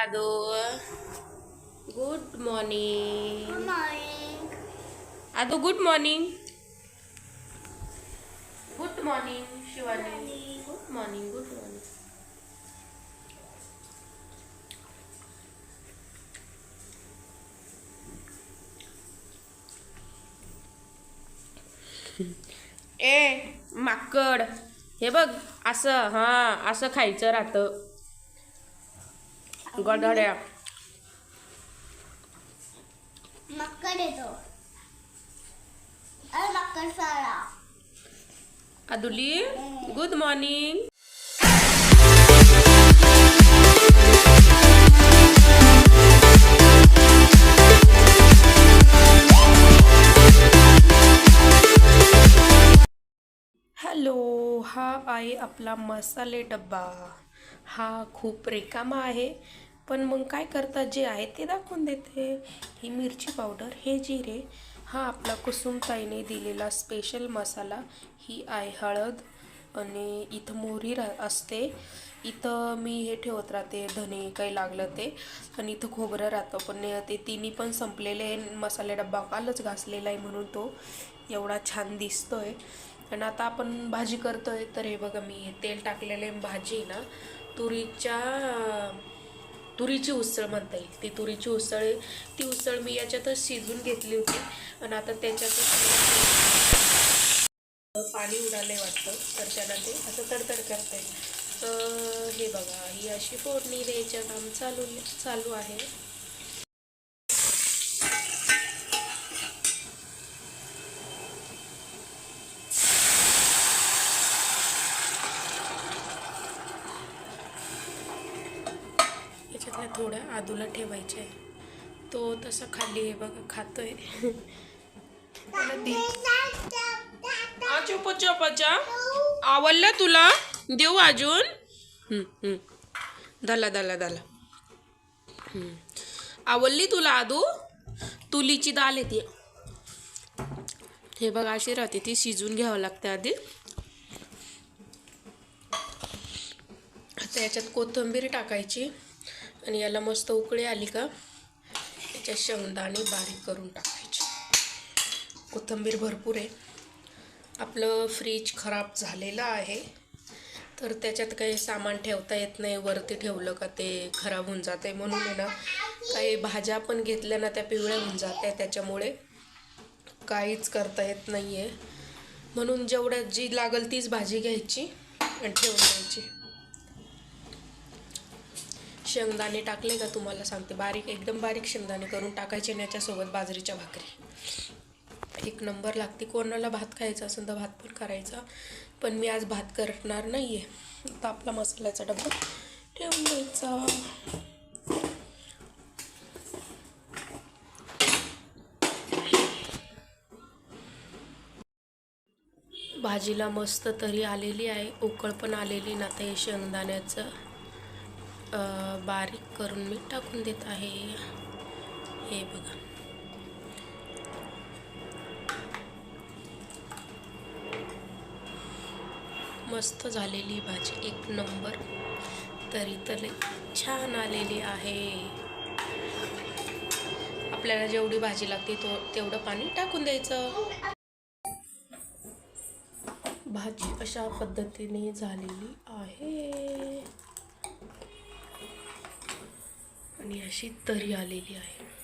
आदो good morning आदो good morning good morning Shivani good morning good morning ए माकड. हे बघ असं हां असं खायचं राहतं. गडड्या मक्कड येतो. मक्कड अदुली गुड मॉर्निंग हॅलो हा आहे आपला मसाले डब्बा. हा खूप रिकामा आहे. पण मग काय करतात जे आहे ते दाखवून देते. ही मिरची पावडर हे जिरे हा आपला कुसुमताईने दिलेला स्पेशल मसाला. ही आहे हळद आणि इथं मोहरी रा असते. इथं मी हे ठेवत राहते धने काही लागलं ते. आणि इथं खोबरं राहतं पण ते तिन्ही पण संपलेले मसाले डब्बा कालच घासलेला आहे म्हणून तो एवढा छान दिसतोय. आणि आता आपण भाजी करतोय तर हे बघा मी हे तेल टाकलेले भाजी ना तुरीच्या तुरीची उसळ म्हणता येईल. ती तुरीची उसळ आहे. ती उसळ मी याच्यातच शिजून घेतली होती. आणि आता त्याच्यातच पाणी उडालंय वाटतं. तर त्याला ते असं तडतड करते तर हे बघा ही अशी फोडणी द्यायचं काम चालू चालू आहे. त्या थोडं आदूला ठेवायच्या आहे. तो तसा खाली आहे बघा खातोय. त्याला दे. चुप चुप आवडलं तुला? देऊ अजून? दला दला दला आवडली तुला आदू? तुलीची दाल आहे ती. हे बघा अशी राहते ती. शिजून घ्यावं लागते आधी. आता याच्यात कोथिंबीर टाकायची. आणि याला मस्त उकळी आली का याच्यात शेंगदाणे बारीक करून टाकायचे. कोथिंबीर भरपूर आहे. आपलं फ्रीज खराब झालेलं आहे. तर त्याच्यात काही सामान ठेवता येत नाही वरती ठेवलं का ते खराब होऊन जाते म्हणून आहे ना काही भाज्या पण घेतल्या ना त्या पिवळ्या होऊन जात आहे त्याच्यामुळे काहीच करता येत नाही आहे म्हणून जेवढ्या जी लागल तीच भाजी घ्यायची आणि ठेवून द्यायची. शेंगदाणे टाकले का तुम्हाला सांगते. बारीक एकदम बारीक शेंगदाणे करून टाकायचे आणि याच्यासोबत बाजरीच्या भाकरी. एक नंबर लागते. कोणाला भात खायचा असेल तर भात पण करायचा. पण मी आज भात करणार नाही आहे आता आपला मसाल्याचा डब्बा ठेवून द्यायचा. भाजीला मस्त तरी आलेली आहे. उकळ पण आलेली ना ते शेंगदाण्याचं. बारीक करून मी टाकून देत आहे. हे बघा. मस्त झालेली भाजी. एक नंबर. तरी तर छान आलेली आहे. आपल्याला जेवढी भाजी लागते तो तेवढं पाणी टाकून द्यायचं. भाजी अशा पद्धतीने झालेली आहे. आणि अशी तरी आलेली आहे.